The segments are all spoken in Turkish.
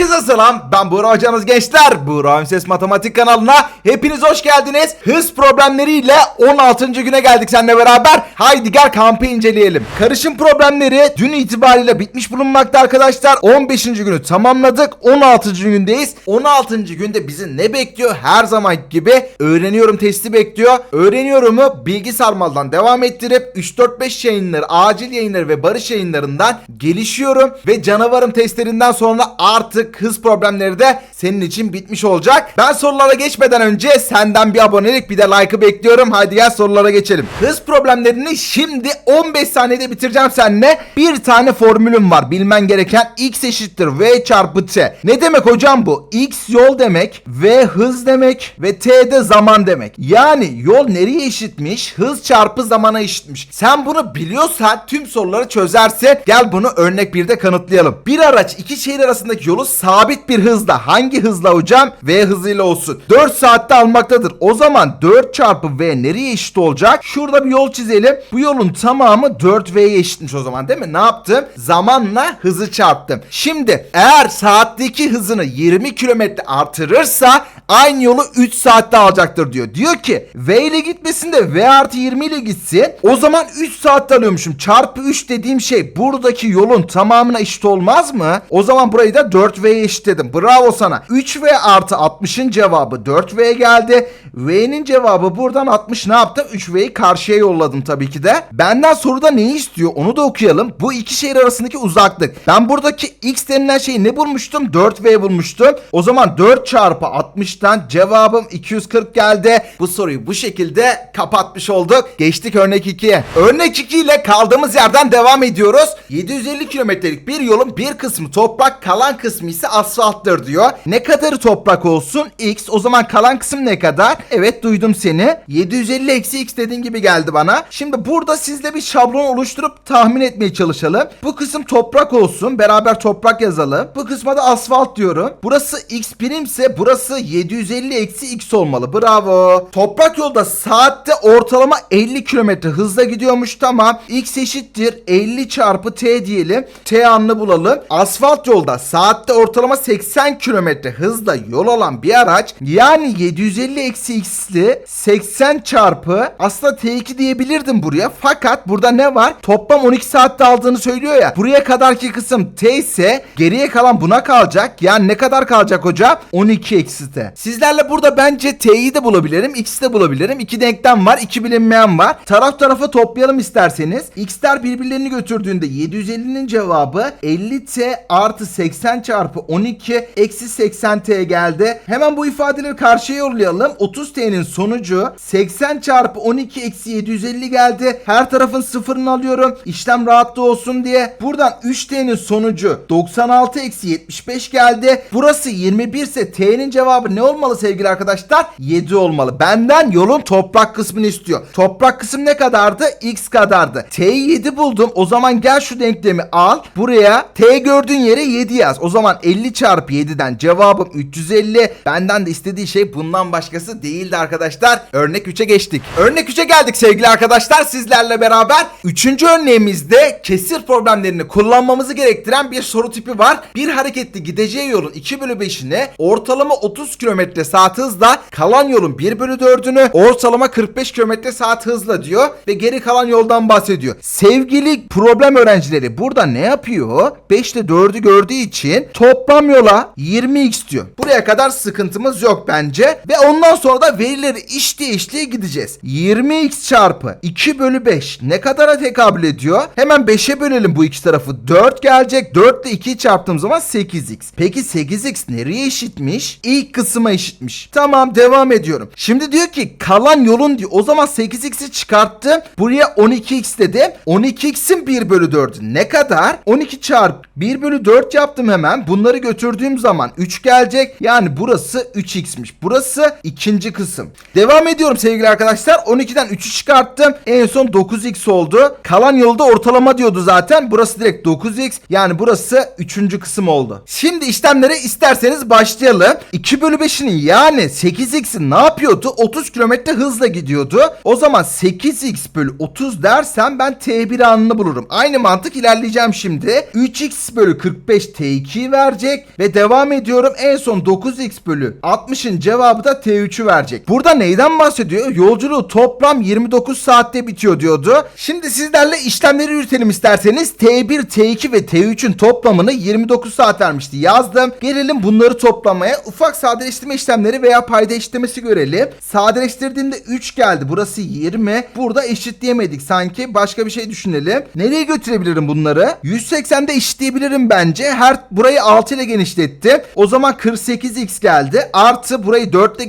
Herkese selam. Ben Buğra hocanız gençler. Buğra Ses Matematik kanalına hepiniz hoş geldiniz. Hız problemleriyle 16. güne geldik seninle beraber. Haydi gel kampı inceleyelim. Karışım problemleri dün itibariyle bitmiş bulunmakta arkadaşlar. 15. günü tamamladık. 16. gündeyiz. 16. günde bizi ne bekliyor? Her zaman gibi öğreniyorum testi bekliyor. Öğreniyorumu bilgi sarmaldan devam ettirip 3-4-5 yayınları, acil yayınları ve barış yayınlarından gelişiyorum. Ve canavarım testlerinden sonra artık hız problemleri de senin için bitmiş olacak. Ben sorulara geçmeden önce senden bir abonelik bir de like'ı bekliyorum. Haydi gel sorulara geçelim. Hız problemlerini şimdi 15 saniyede bitireceğim seninle. Bir tane formülüm var. Bilmen gereken x eşittir v çarpı t. Ne demek hocam bu? x yol demek, v hız demek ve t de zaman demek. Yani yol nereye eşitmiş? Hız çarpı zamana eşitmiş. Sen bunu biliyorsan tüm soruları çözersin. Gel bunu örnek bir de kanıtlayalım. Bir araç iki şehir arasındaki yolu sabit bir hızla hangi hızla hocam? V hızıyla olsun. 4 saatte almaktadır. O zaman 4 çarpı V nereye eşit olacak? Şurada bir yol çizelim. Bu yolun tamamı 4V'ye eşitmiş o zaman değil mi? Ne yaptım? Zamanla hızı çarptım. Şimdi eğer saatteki hızını 20 kilometre artırırsa aynı yolu 3 saatte alacaktır diyor. Diyor ki V ile gitmesinde V artı 20 ile gitsin. O zaman 3 saatte alıyormuşum. Çarpı 3 dediğim şey buradaki yolun tamamına eşit olmaz mı? O zaman burayı da 4V'ye eşitledim. Bravo sana. 3V artı 60'ın cevabı 4V geldi. V'nin cevabı buradan 60 ne yaptım? 3V'yi karşıya yolladım tabii ki de. Benden soruda neyi istiyor onu da okuyalım. Bu iki şehir arasındaki uzaklık. Ben buradaki x denilen şeyi ne bulmuştum? 4V bulmuştum. O zaman 4 çarpı 60'tan cevabım 240 geldi. Bu soruyu bu şekilde kapatmış olduk. Geçtik örnek 2'ye. Örnek 2 ile kaldığımız yerden devam ediyoruz. 750 kilometrelik bir yolun bir kısmı toprak kalan kısmı ise asfalttır diyor. Ne kadarı toprak olsun? X. O zaman kalan kısım ne kadar? Evet duydum seni. 750 eksi X dediğin gibi geldi bana. Şimdi burada sizle bir şablon oluşturup tahmin etmeye çalışalım. Bu kısım toprak olsun. Beraber toprak yazalım. Bu kısma da asfalt diyorum. Burası X birimse burası 750 eksi X olmalı. Bravo. Toprak yolda saatte ortalama 50 kilometre hızla gidiyormuş. Tamam. X eşittir 50 çarpı T diyelim. T anını bulalım. Asfalt yolda saatte ortalama 80 kilometre hızla yol alan bir araç yani 750 eksi x'li 80 çarpı aslında T2 diyebilirdim buraya fakat burada ne var? Toplam 12 saatte aldığını söylüyor ya. Buraya kadarki kısım T ise geriye kalan buna kalacak. Yani ne kadar kalacak hocam? 12 eksi T. Sizlerle burada bence T'yi de bulabilirim. X'i de bulabilirim. İki denklem var. iki bilinmeyen var. Taraf tarafa toplayalım isterseniz. X'ler birbirlerini götürdüğünde 750'nin cevabı 50T artı 80 çarpı 12 eksi 80T geldi. Hemen bu ifadeleri karşıya yollayalım. 30T'nin sonucu 80 çarpı 12 eksi 750 geldi. Her tarafın sıfırını alıyorum. İşlem rahatlı olsun diye. Buradan 3T'nin sonucu 96 eksi 75 geldi. Burası 21 ise T'nin cevabı ne olmalı sevgili arkadaşlar? 7 olmalı. Benden yolun toprak kısmını istiyor. Toprak kısım ne kadardı? X kadardı. T'yi 7 buldum. O zaman gel şu denklemi al. Buraya T gördüğün yere 7 yaz. O zaman 50 çarpı 7'den cevabım 350. Benden de istediği şey bundan başkası değildi arkadaşlar. Örnek 3'e geçtik. Örnek 3'e geldik sevgili arkadaşlar sizlerle beraber. Üçüncü örneğimizde kesir problemlerini kullanmamızı gerektiren bir soru tipi var. Bir hareketli gideceği yolun 2 bölü 5'ini ortalama 30 km saat hızla kalan yolun 1 bölü 4'ünü ortalama 45 km saat hızla diyor ve geri kalan yoldan bahsediyor. Sevgili problem öğrencileri burada ne yapıyor? 5 ile 4'ü gördüğü için toplam yola 20x diyor. Buraya kadar sıkıntımız yok bence. Ve ondan sonra da verileri işleye işleye gideceğiz. 20x çarpı 2 bölü 5 ne kadara tekabül ediyor? Hemen 5'e bölelim bu iki tarafı. 4 gelecek. 4 ile 2'yi çarptığım zaman 8x. Peki 8x nereye eşitmiş? İlk kısma eşitmiş. Tamam devam ediyorum. Şimdi diyor ki kalan yolun diyor. O zaman 8x'i çıkarttım. Buraya 12x dedim. 12x'in 1 bölü 4'ü ne kadar? 12 çarpı 1 bölü 4 yaptım hemen. Bunları götürdüğüm zaman 3 gelecek. Yani burası 3x'miş. Burası ikinci birinci kısım. Devam ediyorum sevgili arkadaşlar. 12'den 3'ü çıkarttım. En son 9x oldu. Kalan yolda ortalama diyordu zaten. Burası direkt 9x. Yani burası 3. kısım oldu. Şimdi işlemlere isterseniz başlayalım. 2 bölü 5'inin yani 8x'in ne yapıyordu? 30 kilometre hızla gidiyordu. O zaman 8x bölü 30 dersem ben t1 anını bulurum. Aynı mantık ilerleyeceğim şimdi. 3x bölü 45 t2'yi verecek. Ve devam ediyorum. En son 9x bölü 60'ın cevabı da t3'ü verecek. Burada neyden bahsediyor? Yolculuğu toplam 29 saatte bitiyor diyordu. Şimdi sizlerle işlemleri yürütelim isterseniz. T1, T2 ve T3'ün toplamını 29 saat vermişti. Yazdım. Gelelim bunları toplamaya. Ufak sadeleştirme işlemleri veya payda eşitlemesi görelim. Sadeleştirdiğimde 3 geldi. Burası 20. Burada eşitleyemedik sanki. Başka bir şey düşünelim. Nereye götürebilirim bunları? 180'de eşitleyebilirim bence. Her burayı 6 ile genişlettim. O zaman 48x geldi. Artı burayı 4 ile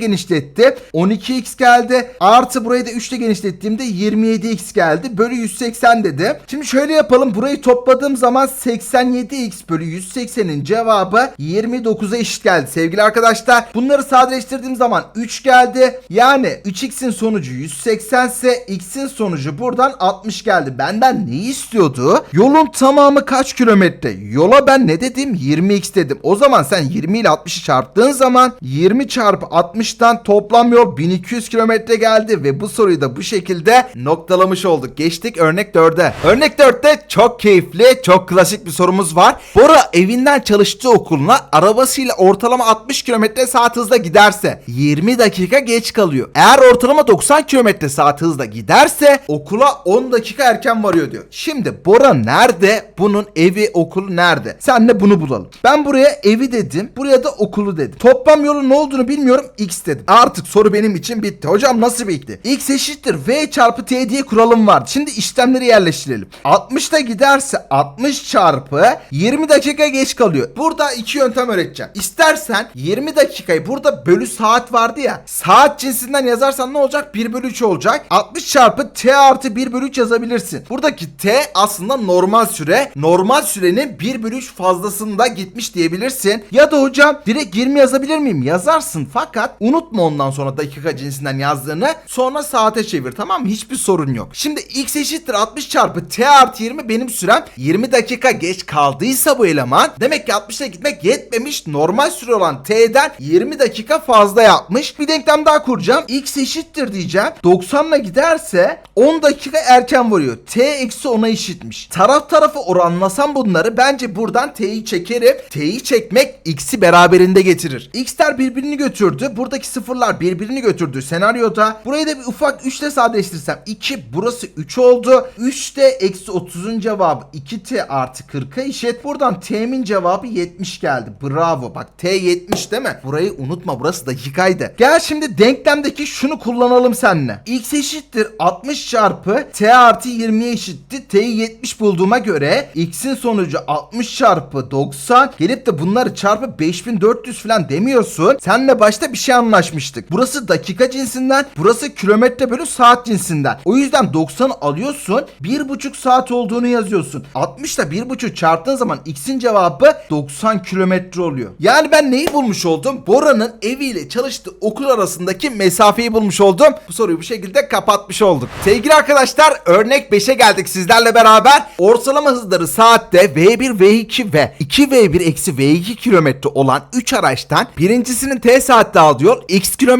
genişletti. 12x geldi. Artı burayı da 3 ile genişlettiğimde 27x geldi. Bölü 180 dedi. Şimdi şöyle yapalım. Burayı topladığım zaman 87x bölü 180'in cevabı 29'a eşit geldi sevgili arkadaşlar. Bunları sadeleştirdiğim zaman 3 geldi. Yani 3x'in sonucu 180 ise x'in sonucu buradan 60 geldi. Benden ne istiyordu? Yolun tamamı kaç kilometre? Yola ben ne dedim? 20x dedim. O zaman sen 20 ile 60'ı çarptığın zaman 20 çarpı 60'tan toplam yol 1200 kilometre geldi ve bu soruyu da bu şekilde noktalamış olduk. Geçtik örnek 4'e. Örnek 4'te çok keyifli, çok klasik bir sorumuz var. Bora evinden çalıştığı okuluna arabasıyla ortalama 60 kilometre saat hızla giderse 20 dakika geç kalıyor. Eğer ortalama 90 kilometre saat hızla giderse okula 10 dakika erken varıyor diyor. Şimdi Bora nerede? Bunun evi okulu nerede? Senle bunu bulalım. Ben buraya evi dedim. Buraya da okulu dedim. Toplam yolun ne olduğunu bilmiyorum. X dedim. Artık soru benim için bitti. Hocam nasıl bitti? X eşittir V çarpı T diye kuralım vardı. Şimdi işlemleri yerleştirelim. 60'da giderse 60 çarpı 20 dakika geç kalıyor. Burada iki yöntem öğreteceğim. İstersen 20 dakikayı burada bölü saat vardı ya. Saat cinsinden yazarsan ne olacak? 1 bölü 3 olacak. 60 çarpı T artı 1 bölü 3 yazabilirsin. Buradaki T aslında normal süre. Normal sürenin 1 bölü 3 fazlasında gitmiş diyebilirsin. Ya da hocam direkt 20 yazabilir miyim? Yazarsın fakat unutma ondan sonra dakika cinsinden yazdığını. Sonra saate çevir tamam mı? Hiçbir sorun yok. Şimdi x eşittir 60 çarpı t artı 20 benim sürem 20 dakika geç kaldıysa bu eleman demek ki 60'a gitmek yetmemiş. Normal süre olan t'den 20 dakika fazla yapmış. Bir denklem daha kuracağım. x eşittir diyeceğim. 90 ile giderse 10 dakika erken varıyor. t eksi 10'a eşitmiş. Taraf tarafı oranlasam bunları bence buradan t'yi çekerim. T'yi çekmek x'i beraberinde getirir. x'ler birbirini götürdü. Buradaki sıfırlar birbirini götürdü senaryoda. Burayı da bir ufak 3 ile sadeleştirirsem 2 burası 3 oldu. 3 de eksi 30'un cevabı 2t artı 40'a eşit. Buradan t'min cevabı 70 geldi. Bravo bak t 70 değil mi? Burayı unutma burası dakikaydı. Gel şimdi denklemdeki şunu kullanalım seninle. x eşittir 60 çarpı t artı 20'ye eşitti. t'yi 70 bulduğuma göre x'in sonucu 60 çarpı 90 gelip de bunları çarpı 5400 falan demiyorsun. Senle başta bir şey anlaşmıştık. Burası dakika cinsinden, burası kilometre bölü saat cinsinden. O yüzden 90 alıyorsun, 1,5 saat olduğunu yazıyorsun. 60 ile 1,5 çarptığın zaman x'in cevabı 90 kilometre oluyor. Yani ben neyi bulmuş oldum? Bora'nın eviyle çalıştığı okul arasındaki mesafeyi bulmuş oldum. Bu soruyu bu şekilde kapatmış olduk. Sevgili arkadaşlar örnek 5'e geldik sizlerle beraber. Ortalama hızları saatte V1, V2 ve 2V1 eksi V2 kilometre olan 3 araçtan birincisinin T saatte aldığı yol X kilometre,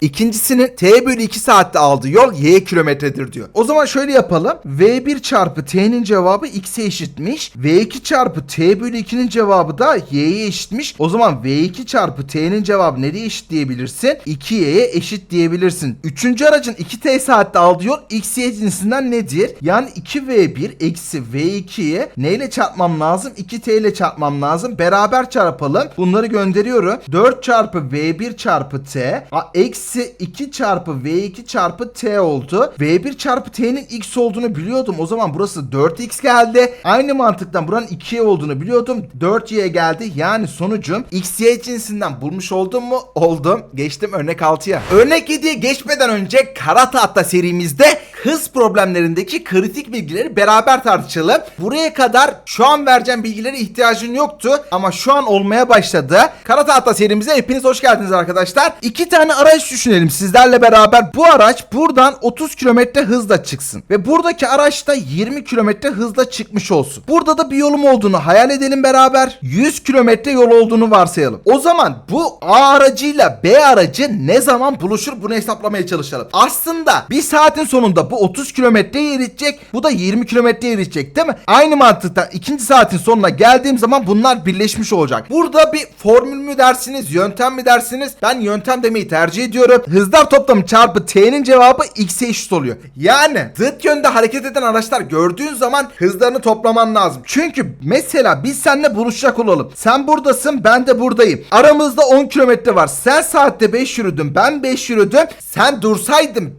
ikincisinin T bölü 2 saatte aldığı yol Y kilometredir diyor. O zaman şöyle yapalım. V1 çarpı T'nin cevabı X'e eşitmiş. V2 çarpı T bölü 2'nin cevabı da Y'ye eşitmiş. O zaman V2 çarpı T'nin cevabı nereye eşit diyebilirsin? 2Y'ye eşit diyebilirsin. Üçüncü aracın 2T saatte aldığı yol X, Y cinsinden nedir? Yani 2V1 eksi V2'ye neyle çarpmam lazım? 2T ile çarpmam lazım. Beraber çarpalım. Bunları gönderiyorum. 4 çarpı V1 çarpı T a, eksi 2 çarpı V2 çarpı T oldu. V1 çarpı T'nin X olduğunu biliyordum. O zaman burası 4X geldi. Aynı mantıktan buranın 2Y olduğunu biliyordum. 4Y geldi. Yani sonucum XY cinsinden bulmuş oldum mu? Oldum. Geçtim örnek 6'ya. Örnek 7'ye geçmeden önce Kara Tahta serimizde hız problemlerindeki kritik bilgileri beraber tartışalım. Buraya kadar şu an vereceğim bilgilere ihtiyacın yoktu ama şu an olmaya başladı. Kara Tahta serimize hepiniz hoş geldiniz arkadaşlar. İki tane araç düşünelim sizlerle beraber. Bu araç buradan 30 kilometre hızla çıksın. Ve buradaki araç da 20 kilometre hızla çıkmış olsun. Burada da bir yolum olduğunu hayal edelim beraber. 100 kilometre yol olduğunu varsayalım. O zaman bu A aracıyla B aracı ne zaman buluşur bunu hesaplamaya çalışalım. Aslında bir saatin sonunda bu 30 kilometreye eritecek. Bu da 20 kilometreye eritecek değil mi? Aynı mantıkta ikinci saatin sonuna geldiğim zaman bunlar birleşmiş olacak. Burada bir formül mü dersiniz, yöntem mi dersiniz? Ben yöntem demeyi tercih ediyorum. Hızlar toplamı çarpı t'nin cevabı x'e eşit oluyor. Yani zıt yönde hareket eden araçlar gördüğün zaman hızlarını toplaman lazım. Çünkü mesela biz seninle buluşacak olalım. Sen buradasın, ben de buradayım. Aramızda 10 kilometre var. Sen saatte 5 yürüdün, ben 5 yürüdüm. Sen dursaydın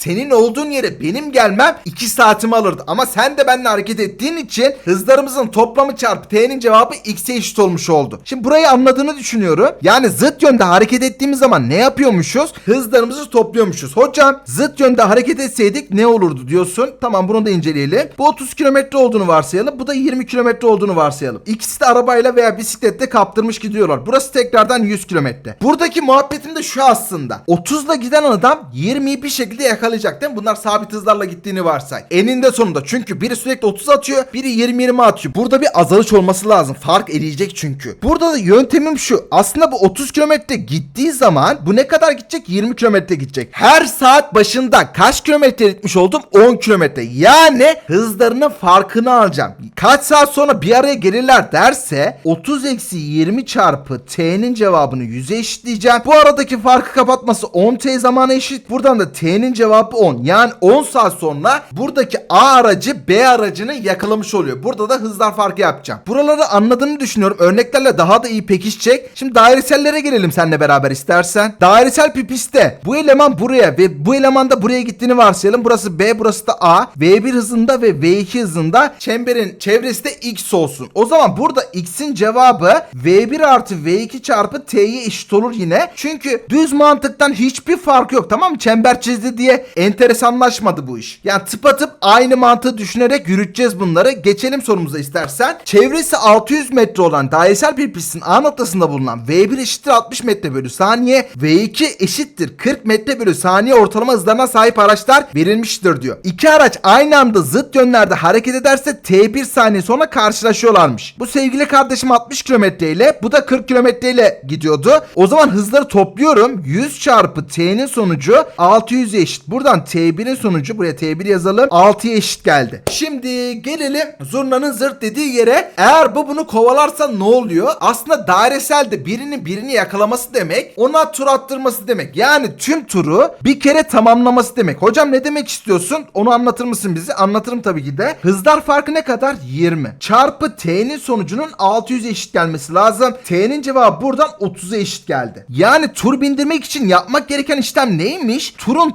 senin olduğun yere benim gelmem 2 saatimi alırdı. Ama sen de benimle hareket ettiğin için hızlarımızın toplamı çarpı t'nin cevabı x'e eşit olmuş oldu. Şimdi burayı anladığını düşünüyorum. Yani zıt yönde hareket ettiğimiz zaman ne yapıyormuşuz? Hızlarımızı topluyormuşuz. Hocam zıt yönde hareket etseydik ne olurdu diyorsun. Tamam bunu da inceleyelim. Bu 30 kilometre olduğunu varsayalım. Bu da 20 kilometre olduğunu varsayalım. İkisi de arabayla veya bisikletle kaptırmış gidiyorlar. Burası tekrardan 100 kilometre. Buradaki muhabbetim de şu aslında. 30'la giden adam 20'yi bir şekilde yakalayacak değil mi? Bunlar sabit hızlarla gittiğini varsay. Eninde sonunda çünkü biri sürekli 30 atıyor, biri 20-20 atıyor. Burada bir azalış olması lazım. Fark eriyecek çünkü. Burada da yöntemim şu. Aslında bu 30 kilometre gittiği zaman bu ne kadar gidecek? 20 kilometre gidecek. Her saat başında kaç kilometre gitmiş oldum? 10 kilometre. Yani hızlarının farkını alacağım. Kaç saat sonra bir araya gelirler derse 30 eksi 20 çarpı t'nin cevabını 100'e eşitleyeceğim. Bu aradaki farkı kapatması 10 t zamana eşit. Buradan da t'nin cevabı 10. Yani 10 saat sonra buradaki A aracı B aracını yakalamış oluyor. Burada da hızlar farkı yapacağım. Buraları anladığını düşünüyorum. Örneklerle daha da iyi pekişecek. Şimdi dairesellere gelelim seninle beraber istersen. Dairesel bir pistte bu eleman buraya ve bu eleman da buraya gittiğini varsayalım. Burası B burası da A. V1 hızında ve V2 hızında çemberin çevresi de X olsun. O zaman burada X'in cevabı V1 artı V2 çarpı T'ye eşit olur yine. Çünkü düz mantıktan hiçbir fark yok tamam mı? Çember çizdi diye enteresanlaşmadı bu iş. Yani tıpatıp aynı mantığı düşünerek yürüteceğiz bunları. Geçelim sorumuza istersen. Çevresi 600 metre olan dairesel bir pistin A noktasında bulunan V1 eşittir 60 metre bölü saniye, V2 eşittir 40 metre bölü saniye ortalama hızlarına sahip araçlar verilmiştir diyor. İki araç aynı anda zıt yönlerde hareket ederse T1 saniye sonra karşılaşıyorlarmış. Bu sevgili kardeşim 60 kilometre ile bu da 40 kilometre ile gidiyordu. O zaman hızları topluyorum. 100 çarpı T'nin sonucu 600 eşit. Buradan T1'in sonucu buraya T1 yazalım. 6'ya eşit geldi. Şimdi gelelim zurnanın zırt dediği yere. Eğer bu bunu kovalarsa ne oluyor? Aslında dairesel de birinin birini yakalaması demek. Ona tur attırması demek. Yani tüm turu bir kere tamamlaması demek. Hocam ne demek istiyorsun? Onu anlatır mısın bize? Anlatırım tabii ki de. Hızlar farkı ne kadar? 20. Çarpı T'nin sonucunun 600'e eşit gelmesi lazım. T'nin cevabı buradan 30'a eşit geldi. Yani tur bindirmek için yapmak gereken işlem neymiş? Turun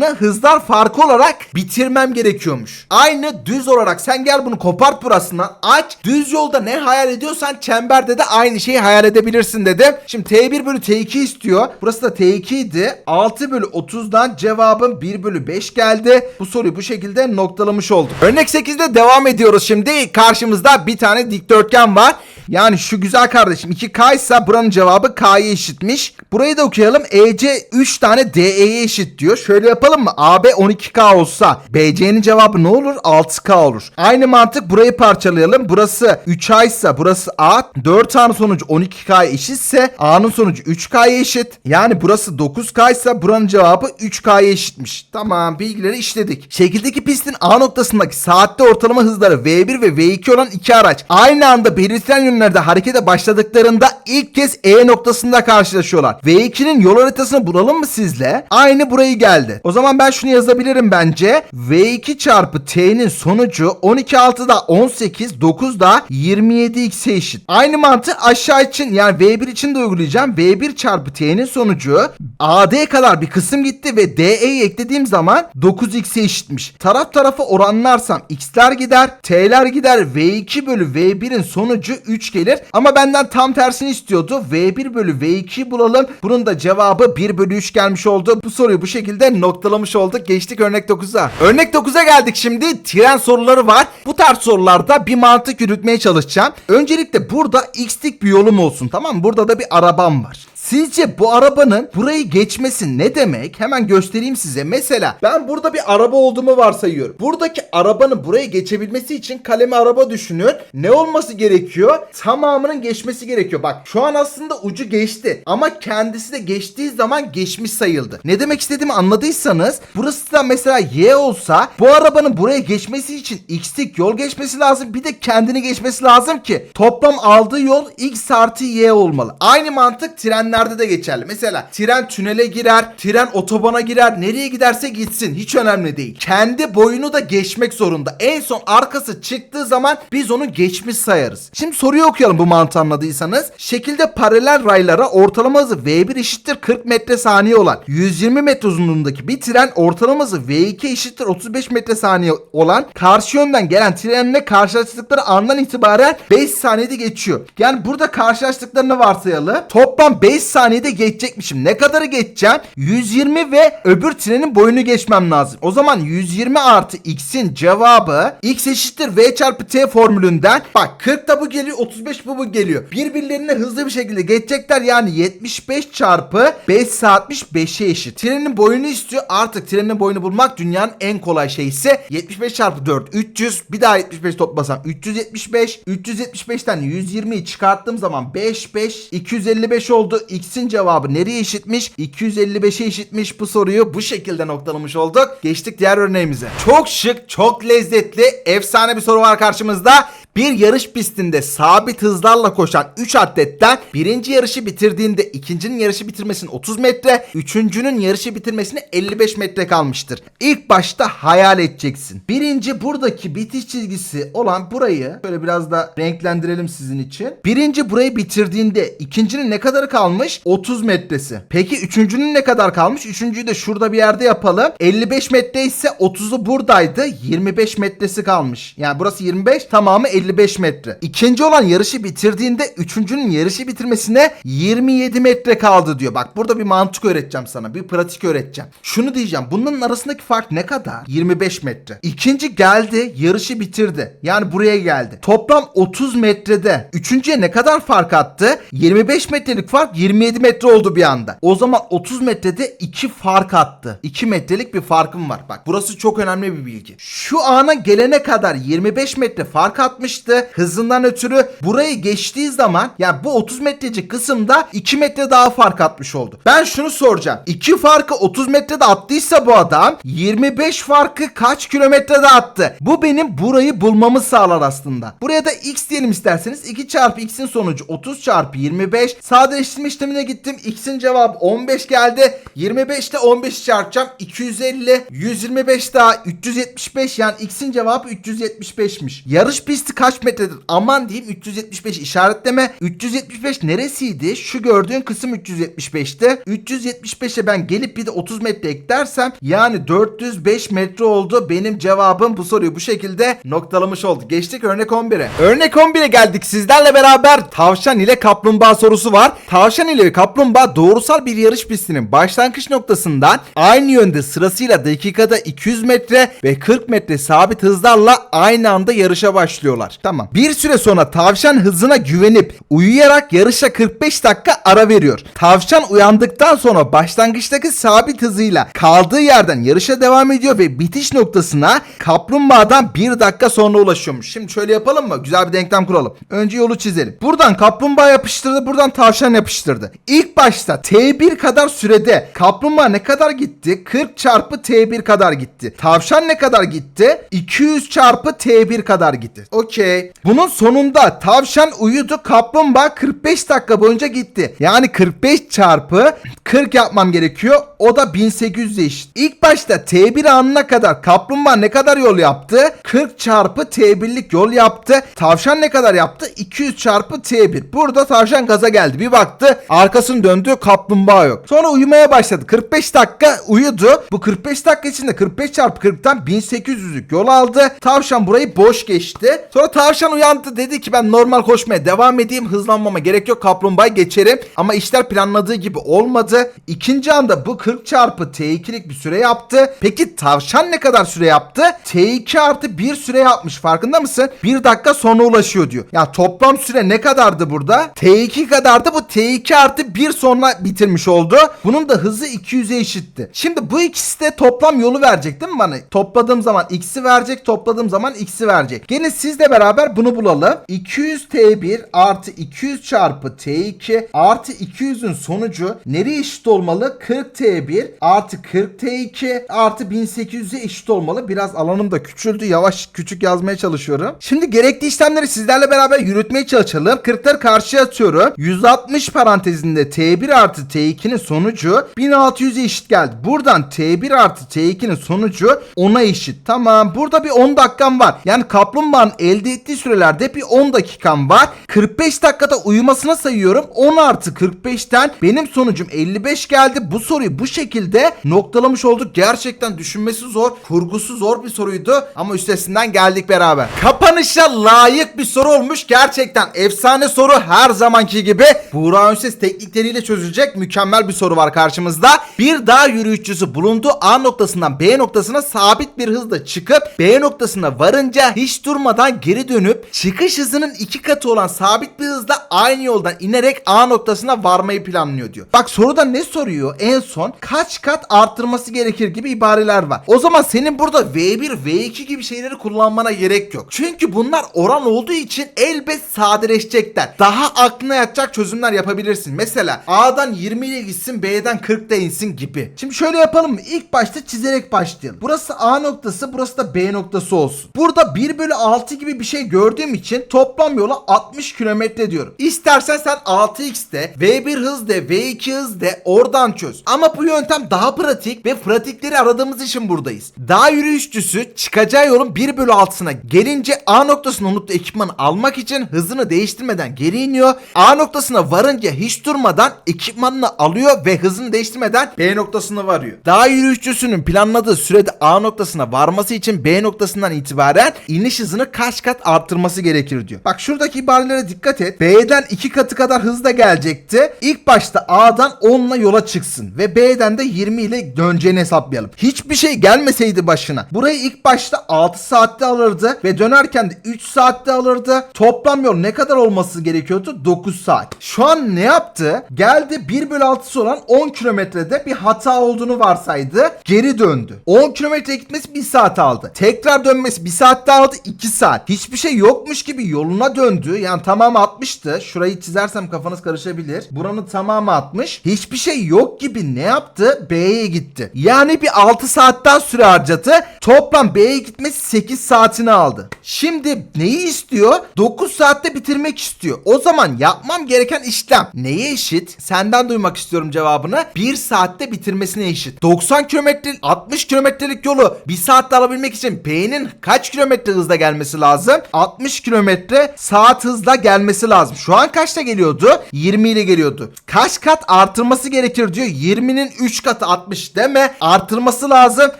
tamamını hızlar farkı olarak bitirmem gerekiyormuş. Aynı düz olarak sen gel bunu kopart burasından aç. Düz yolda ne hayal ediyorsan çemberde de aynı şeyi hayal edebilirsin dedim. Şimdi T1 bölü T2 istiyor. Burası da T2 idi. 6 bölü 30'dan cevabım 1 bölü 5 geldi. Bu soruyu bu şekilde noktalamış olduk. Örnek 8'de devam ediyoruz şimdi. Karşımızda bir tane dikdörtgen var. Yani şu güzel kardeşim 2K ise buranın cevabı K'ya eşitmiş. Burayı da okuyalım. EC 3 tane DE'ye eşit diyor. Şöyle yapalım mı? AB 12K olsa BC'nin cevabı ne olur? 6K olur. Aynı mantık burayı parçalayalım. Burası 3A ise burası A. 4 A'nın sonucu 12K'ya eşitse A'nın sonucu 3K'ya eşit. Yani burası 9K ise buranın cevabı 3K'ya eşitmiş. Tamam bilgileri işledik. Şekildeki pistin A noktasındaki saatte ortalama hızları V1 ve V2 olan iki araç aynı anda belirtilen yönlerde harekete başladıklarında ilk kez E noktasında karşılaşıyorlar. V2'nin yol haritasını bulalım mı sizle? Aynı burayı geldi. O zaman ben şunu yazabilirim bence. V2 çarpı T'nin sonucu 12 6'da 18 9'da 27 x'e eşit. Aynı mantığı aşağı için yani V1 için de uygulayacağım. V1 çarpı T'nin sonucu AD kadar bir kısım gitti ve DE'yi eklediğim zaman 9x'e eşitmiş. Taraf tarafa oranlarsam x'ler gider, t'ler gider. V2 bölü V1'in sonucu 3 gelir. Ama benden tam tersini istiyordu. V1 bölü V2 bulalım. Bunun da cevabı 1 bölü 3 gelmiş oldu. Bu soruyu bu şekilde noktalamış olduk. Geçtik örnek 9'a. Örnek 9'a geldik şimdi. Tren soruları var. Bu tarz sorularda bir mantık yürütmeye çalışacağım. Öncelikle burada x'lik bir yolum olsun tamam mı? Burada da bir arabam var. Sizce bu arabanın burayı geçmesi ne demek? Hemen göstereyim size. Mesela ben burada bir araba olduğumu varsayıyorum. Buradaki arabanın burayı geçebilmesi için kalemi araba düşünün. Ne olması gerekiyor? Tamamının geçmesi gerekiyor. Bak şu an aslında ucu geçti. Ama kendisi de geçtiği zaman geçmiş sayıldı. Ne demek istediğimi anladıysanız burası da mesela Y olsa bu arabanın buraya geçmesi için x'lik yol geçmesi lazım. Bir de kendini geçmesi lazım ki toplam aldığı yol x artı y olmalı. Aynı mantık trenlerde de geçerli. Mesela tren tünele girer, tren otobana girer. Nereye giderse gitsin. Hiç önemli değil. Kendi boyunu da geçmek zorunda. En son arkası çıktığı zaman biz onu geçmiş sayarız. Şimdi soruyu okuyalım bu mantığı anladıysanız. Şekilde paralel raylara ortalama hızı V1 eşittir 40 metre saniye olan 120 metre uzunluğundaki bir tren ortalama hızı V2 eşittir 35 metre saniye olan karşı yönden gelen trenle karşılaştıkları andan itibaren 5 saniyede geçiyor. Yani burada karşılaştıklarını varsayalım. Toplam 5 saniyede geçecekmişim. Ne kadarı geçeceğim? 120 ve öbür trenin boyunu geçmem lazım. O zaman 120 artı x'in cevabı x eşittir v çarpı t formülünden. Bak 40 da bu geliyor 35 bu bu geliyor. Birbirlerine hızlı bir şekilde geçecekler. Yani 75 çarpı 5 saatmiş 5'e eşit. Trenin boyunu istiyor. Artık trenin boyunu bulmak dünyanın en kolay şeysi. 75 çarpı 4 300. Bir daha 75 toplasam 375. 375'ten 120'yi çıkarttığım zaman 5 5 255 oldu. X'in cevabı nereye eşitmiş? 255'e eşitmiş bu soruyu bu şekilde noktalamış olduk. Geçtik diğer örneğimize. Çok şık, çok lezzetli, efsane bir soru var karşımızda. Bir yarış pistinde sabit hızlarla koşan 3 atletten birinci yarışı bitirdiğinde ikincinin yarışı bitirmesine 30 metre, üçüncünün yarışı bitirmesine 55 metre kalmıştır. İlk başta hayal edeceksin. Birinci buradaki bitiş çizgisi olan burayı şöyle biraz da renklendirelim sizin için. Birinci burayı bitirdiğinde ikincinin ne kadar kalmış? 30 metresi. Peki üçüncünün ne kadar kalmış? Üçüncüyü de şurada bir yerde yapalım. 55 metre ise 30'u buradaydı. 25 metresi kalmış. Yani burası 25 tamamı 55 metre. İkinci olan yarışı bitirdiğinde üçüncünün yarışı bitirmesine 27 metre kaldı diyor. Bak burada bir mantık öğreteceğim sana. Bir pratik öğreteceğim. Şunu diyeceğim. Bunların arasındaki fark ne kadar? 25 metre. İkinci geldi yarışı bitirdi. Yani buraya geldi. Toplam 30 metrede. Üçüncüye ne kadar fark attı? 25 metrelik fark 27 metre oldu bir anda. O zaman 30 metrede 2 fark attı. 2 metrelik bir farkım var. Bak burası çok önemli bir bilgi. Şu ana gelene kadar 25 metre fark atmıştı. Hızından ötürü burayı geçtiği zaman yani bu 30 metrecik kısımda 2 metre daha fark atmış oldu. Ben şunu soracağım. 2 farkı 30 metrede attıysa bu adam 25 farkı kaç kilometrede attı? Bu benim burayı bulmamı sağlar aslında. Buraya da x diyelim isterseniz. 2 çarpı x'in sonucu 30 çarpı 25. Sadeleştirme işlemine gittim. x'in cevabı 15 geldi. 25 ile 15 çarpacağım. 250. 125 daha 375 yani x'in cevabı 375'miş. Yarış pisti kaç metredir? Aman diyeyim 375 işaretleme. 375 neresiydi? Şu gördüğün kısım 375'ti. 375'e ben gelip bir de 30 metre eklersem yani 405 metre oldu. Benim cevabım bu soruyu bu şekilde noktalamış oldu. Geçtik örnek 11'e. Örnek 11'e geldik. Sizlerle beraber tavşan ile kaplumbağa sorusu var. Tavşan ile kaplumbağa doğrusal bir yarış pistinin başlangıç noktasından aynı yönde sırasıyla dakikada 200 metre ve 40 metre sabit hızlarla aynı anda yarışa başlıyorlar. Tamam. Bir süre sonra tavşan hızına güvenip uyuyarak yarışa 45 dakika ara veriyor. Tavşan uyandıktan sonra başlangıçtaki sabit hızıyla kaldığı yerden yarışa devam ediyor ve bitiş noktasına kaplumbağadan 1 dakika sonra ulaşıyormuş. Şimdi şöyle yapalım mı? Güzel bir denklem kuralım. Önce yolu çizelim. Buradan kaplumbağa yapıştırdı, buradan tavşan yapıştırdı. İlk başta T1 kadar sürede kaplumbağa ne kadar gitti? 40 çarpı T1 kadar gitti. Tavşan ne kadar gitti? 200 çarpı T1 kadar gitti. Okey. Bunun sonunda tavşan uyudu, kaplumbağa 45 dakika boyunca gitti. Yani 45 çarpı 40 yapmam gerekiyor. O da 1800 eşit. İlk başta T1 anına kadar kaplumbağa ne kadar yol yaptı? 40 çarpı T1'lik yol yaptı. Tavşan ne kadar yaptı? 200 çarpı T1. Burada tavşan gaza geldi. Bir baktı arkasını döndü kaplumbağa yok. Sonra uyumaya başladı. 45 dakika uyudu. Bu 45 dakika içinde 45 çarpı 40'tan 1800'lük yol aldı. Tavşan burayı boş geçti. Sonra tavşan uyandı dedi ki ben normal koşmaya devam edeyim. Hızlanmama gerek yok. Kaplumbağayı geçerim. Ama işler planladığı gibi olmadı. İkinci anda bu 40 çarpı T2'lik bir süre yaptı. Peki tavşan ne kadar süre yaptı? T2 artı 1 süre yapmış farkında mısın? 1 dakika sonra ulaşıyor diyor. Ya toplam süre ne kadardı burada? T2 kadardı bu T2 artı 1 sonra bitirmiş oldu. Bunun da hızı 200'e eşitti. Şimdi bu ikisi de toplam yolu verecek değil mi bana? Topladığım zaman x'i verecek topladığım zaman x'i verecek. Gelin sizle beraber bunu bulalım. 200 T1 artı 200 çarpı T2 artı 200'ün sonucu nereye eşit olmalı? 40 T1 artı 40 T2 artı 1800'e eşit olmalı. Biraz alanım da küçüldü. Yavaş küçük yazmaya çalışıyorum. Şimdi gerekli işlemleri sizlerle beraber yürütmeye çalışalım. 40'ları karşıya atıyorum. 160 parantezinde T1 artı T2'nin sonucu 1600'e eşit geldi. Buradan T1 artı T2'nin sonucu 10'a eşit. Tamam. Burada bir 10 dakikam var. Yani kaplumbağanın elde ettiği sürelerde bir 10 dakikam var. 45 dakikada uyumasına sayıyorum. 10 artı 45'ten benim sonucum 55 geldi. Bu soruyu bu şekilde noktalamış olduk. Gerçekten düşünmesi zor, kurgusu zor bir soruydu ama üstesinden geldik beraber. Kapanışa layık bir soru olmuş. Gerçekten efsane soru her zamanki gibi. Buğra Önses teknikleriyle çözülecek mükemmel bir soru var karşımızda. Bir dağ yürüyüşçüsü bulunduğu A noktasından B noktasına sabit bir hızla çıkıp B noktasına varınca hiç durmadan geri dönüp çıkış hızının iki katı olan sabit bir hızla aynı yoldan inerek A noktasına varmayı planlıyor diyor. Bak soruda ne soruyor? En son kaç kat arttırması gerekir gibi ibareler var. O zaman senin burada V1, V2 gibi şeyleri kullanmana gerek yok. Çünkü bunlar oran olduğu için elbet sadeleşecekler. Daha aklına yatacak çözümler yapabilirsin. Mesela A'dan 20 ile gitsin B'den 40 da insin gibi. Şimdi şöyle yapalım mı? İlk başta çizerek başlayalım. Burası A noktası burası da B noktası olsun. Burada 1 bölü 6 gibi bir şey gördüğüm için toplam yola 60 kilometre diyorum. İstersen sen 6x de V1 hız de V2 hız de oradan çöz. Ama bu yöntem daha pratik ve pratikleri aradığımız için buradayız. Dağ yürüyüşçüsü çıkacağı yolun 1 bölü 6'sına gelince A noktasına unuttuğu ekipmanı almak için hızını değiştirmeden geri iniyor. A noktasına varınca hiç durmadan ekipmanını alıyor ve hızını değiştirmeden B noktasına varıyor. Dağ yürüyüşçüsünün planladığı sürede A noktasına varması için B noktasından itibaren iniş hızını kaç kat arttırması gerekir diyor. Bak şuradaki ibarelere dikkat et. B'den 2 katı kadar hızla gelecekti. İlk başta A'dan 10 ile yola çıksın ve B'den de 20 ile döneceğini hesaplayalım. Hiçbir şey gelmeseydi başına. Burayı ilk başta 6 saatte alırdı ve dönerken de 3 saatte alırdı. Toplam yol ne kadar olması gerekiyordu? 9 saat. Şu an ne yaptı? Geldi 1 bölü 6'sı olan 10 kilometrede bir hata olduğunu varsaydı. Geri döndü. 10 kilometre gitmesi 1 saat aldı. Tekrar dönmesi 1 saatte aldı 2 saat. Hiçbir şey yokmuş gibi yoluna döndü. Yani tamamı atmıştı. Şurayı çizersem kafanız karışabilir. Buranın tamamı atmış. Hiçbir şey yok gibi ne yaptı? B'ye gitti. Yani bir 6 saatten süre harcadı. Toplam B'ye gitmesi 8 saatini aldı. Şimdi neyi istiyor? 9 saatte bitirmek istiyor. O zaman yapmam gereken işlem neye eşit? Senden duymak istiyorum cevabını. 1 saatte bitirmesine eşit. 90 kilometre 60 kilometrelik yolu 1 saatte alabilmek için B'nin kaç kilometre hızla gelmesi lazım? 60 kilometre saat hızla gelmesi lazım. Şu an kaçta geliyordu? 20 ile geliyordu. Kaç kat artırması gerekir diyor. 20'nin 3 katı 60 deme. Artırması lazım.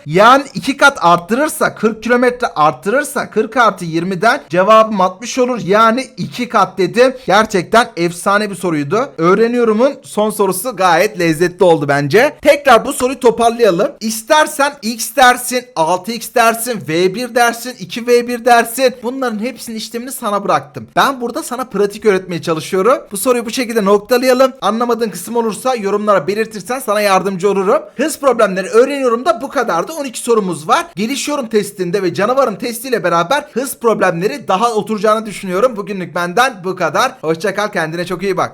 Yani 2 kat arttırırsa 40 kilometre arttırırsa 40 artı 20'den cevabım 60 olur. Yani 2 kat dedim. Gerçekten efsane bir soruydu. Öğreniyorumun son sorusu gayet lezzetli oldu bence. Tekrar bu soruyu toparlayalım. İstersen x dersin, 6x dersin, v1 dersin, 2v1 dersin. Bunların hepsinin işlemini sana bıraktım. Ben burada sana pratik öğretmeye çalışıyorum. Bu soruyu bu şekilde noktalayalım. Anlamadığın kısım olursa yorumlara belirtirsen sana yardımcı olurum. Hız problemleri öğreniyorum da bu kadardı. 12 sorumuz var. Gelişiyorum testinde ve canavarın testiyle beraber hız problemleri daha oturacağını düşünüyorum. Bugünlük benden bu kadar. Hoşçakal kendine çok iyi bak.